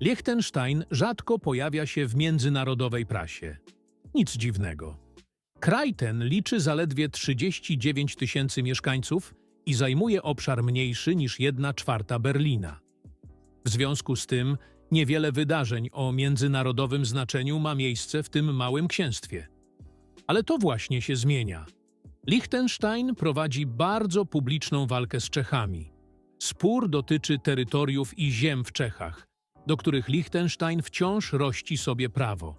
Liechtenstein rzadko pojawia się w międzynarodowej prasie. Nic dziwnego. Kraj ten liczy zaledwie 39 tysięcy mieszkańców i zajmuje obszar mniejszy niż 1 czwarta Berlina. W związku z tym niewiele wydarzeń o międzynarodowym znaczeniu ma miejsce w tym małym księstwie. Ale to właśnie się zmienia. Liechtenstein prowadzi bardzo publiczną walkę z Czechami. Spór dotyczy terytoriów i ziem w Czechach, do których Liechtenstein wciąż rości sobie prawo.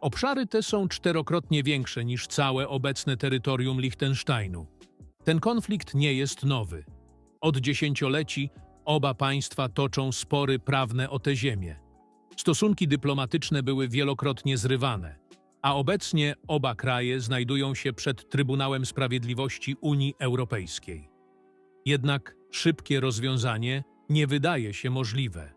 Obszary te są czterokrotnie większe niż całe obecne terytorium Liechtensteinu. Ten konflikt nie jest nowy. Od dziesięcioleci oba państwa toczą spory prawne o tę ziemię. Stosunki dyplomatyczne były wielokrotnie zrywane, a obecnie oba kraje znajdują się przed Trybunałem Sprawiedliwości Unii Europejskiej. Jednak szybkie rozwiązanie nie wydaje się możliwe.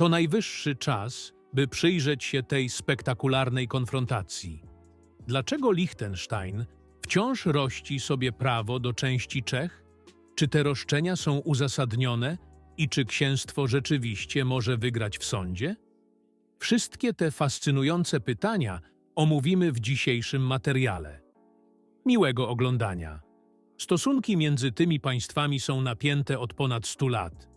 To najwyższy czas, by przyjrzeć się tej spektakularnej konfrontacji. Dlaczego Liechtenstein wciąż rości sobie prawo do części Czech? Czy te roszczenia są uzasadnione i czy księstwo rzeczywiście może wygrać w sądzie? Wszystkie te fascynujące pytania omówimy w dzisiejszym materiale. Miłego oglądania. Stosunki między tymi państwami są napięte od ponad 100 lat.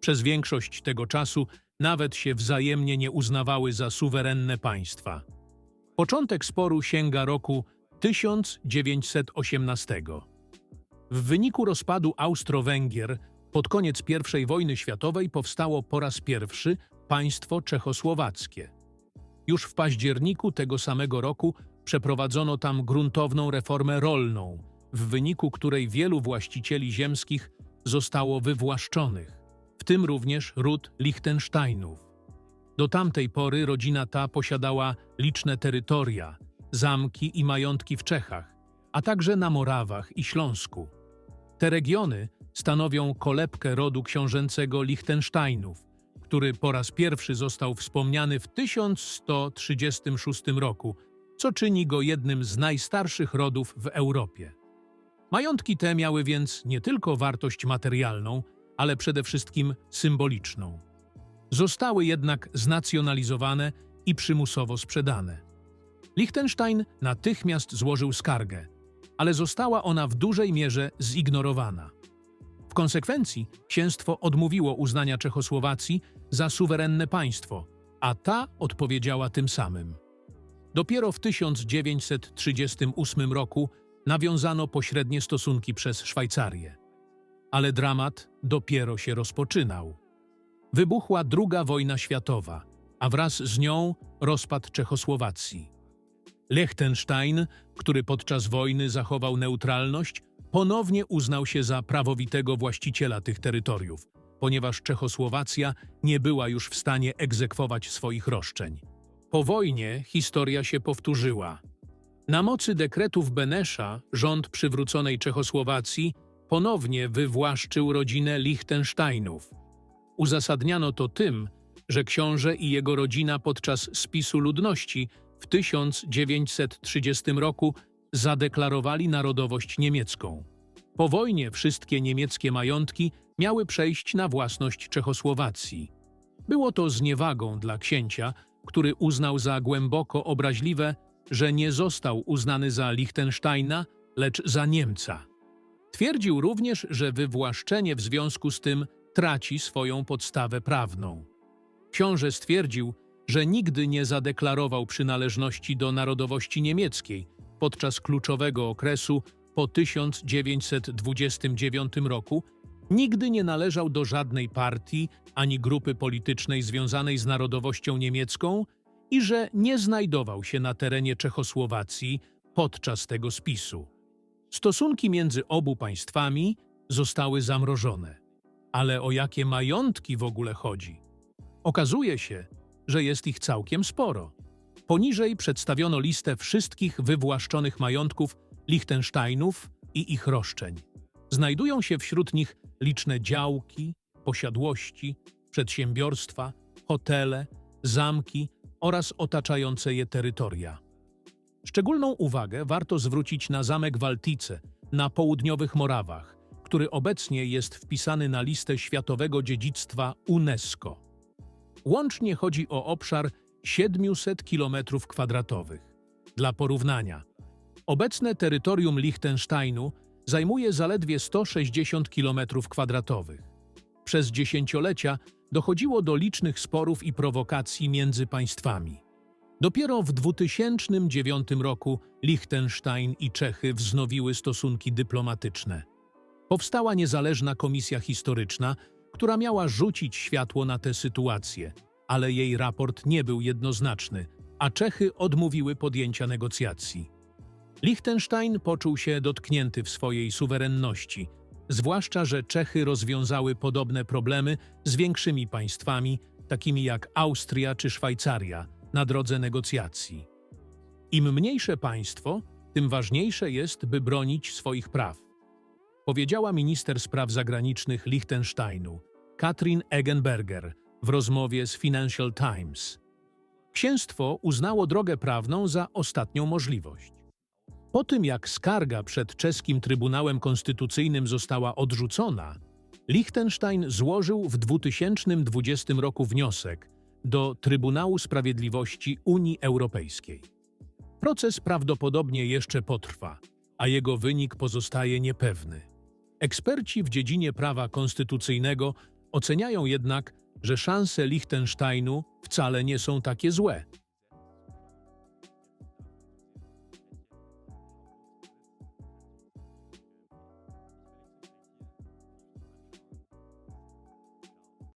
Przez większość tego czasu nawet się wzajemnie nie uznawały za suwerenne państwa. Początek sporu sięga roku 1918. W wyniku rozpadu Austro-Węgier pod koniec I wojny światowej powstało po raz pierwszy państwo czechosłowackie. Już w październiku tego samego roku przeprowadzono tam gruntowną reformę rolną, w wyniku której wielu właścicieli ziemskich zostało wywłaszczonych, tym również ród Liechtensteinów. Do tamtej pory rodzina ta posiadała liczne terytoria, zamki i majątki w Czechach, a także na Morawach i Śląsku. Te regiony stanowią kolebkę rodu książęcego Liechtensteinów, który po raz pierwszy został wspomniany w 1136 roku, co czyni go jednym z najstarszych rodów w Europie. Majątki te miały więc nie tylko wartość materialną, ale przede wszystkim symboliczną. Zostały jednak znacjonalizowane i przymusowo sprzedane. Liechtenstein natychmiast złożył skargę, ale została ona w dużej mierze zignorowana. W konsekwencji księstwo odmówiło uznania Czechosłowacji za suwerenne państwo, a ta odpowiedziała tym samym. Dopiero w 1938 roku nawiązano pośrednie stosunki przez Szwajcarię. Ale dramat dopiero się rozpoczynał. Wybuchła II wojna światowa, a wraz z nią rozpad Czechosłowacji. Liechtenstein, który podczas wojny zachował neutralność, ponownie uznał się za prawowitego właściciela tych terytoriów, ponieważ Czechosłowacja nie była już w stanie egzekwować swoich roszczeń. Po wojnie historia się powtórzyła. Na mocy dekretów Benesza rząd przywróconej Czechosłowacji ponownie wywłaszczył rodzinę Liechtensteinów. Uzasadniano to tym, że książę i jego rodzina podczas spisu ludności w 1930 roku zadeklarowali narodowość niemiecką. Po wojnie wszystkie niemieckie majątki miały przejść na własność Czechosłowacji. Było to zniewagą dla księcia, który uznał za głęboko obraźliwe, że nie został uznany za Liechtensteina, lecz za Niemca. Twierdził również, że wywłaszczenie w związku z tym traci swoją podstawę prawną. Książę stwierdził, że nigdy nie zadeklarował przynależności do narodowości niemieckiej podczas kluczowego okresu po 1929 roku, nigdy nie należał do żadnej partii ani grupy politycznej związanej z narodowością niemiecką i że nie znajdował się na terenie Czechosłowacji podczas tego spisu. Stosunki między obu państwami zostały zamrożone. Ale o jakie majątki w ogóle chodzi? Okazuje się, że jest ich całkiem sporo. Poniżej przedstawiono listę wszystkich wywłaszczonych majątków Liechtensteinów i ich roszczeń. Znajdują się wśród nich liczne działki, posiadłości, przedsiębiorstwa, hotele, zamki oraz otaczające je terytoria. Szczególną uwagę warto zwrócić na zamek Waltice na południowych Morawach, który obecnie jest wpisany na listę Światowego Dziedzictwa UNESCO. Łącznie chodzi o obszar 700 km2. Dla porównania, obecne terytorium Liechtensteinu zajmuje zaledwie 160 km2. Przez dziesięciolecia dochodziło do licznych sporów i prowokacji między państwami. Dopiero w 2009 roku Liechtenstein i Czechy wznowiły stosunki dyplomatyczne. Powstała niezależna komisja historyczna, która miała rzucić światło na tę sytuację, ale jej raport nie był jednoznaczny, a Czechy odmówiły podjęcia negocjacji. Liechtenstein poczuł się dotknięty w swojej suwerenności, zwłaszcza, że Czechy rozwiązały podobne problemy z większymi państwami, takimi jak Austria czy Szwajcaria, na drodze negocjacji. Im mniejsze państwo, tym ważniejsze jest, by bronić swoich praw. Powiedziała minister spraw zagranicznych Liechtensteinu, Katrin Egenberger, w rozmowie z Financial Times. Księstwo uznało drogę prawną za ostatnią możliwość. Po tym jak skarga przed czeskim Trybunałem Konstytucyjnym została odrzucona, Liechtenstein złożył w 2020 roku wniosek do Trybunału Sprawiedliwości Unii Europejskiej. Proces prawdopodobnie jeszcze potrwa, a jego wynik pozostaje niepewny. Eksperci w dziedzinie prawa konstytucyjnego oceniają jednak, że szanse Liechtensteinu wcale nie są takie złe.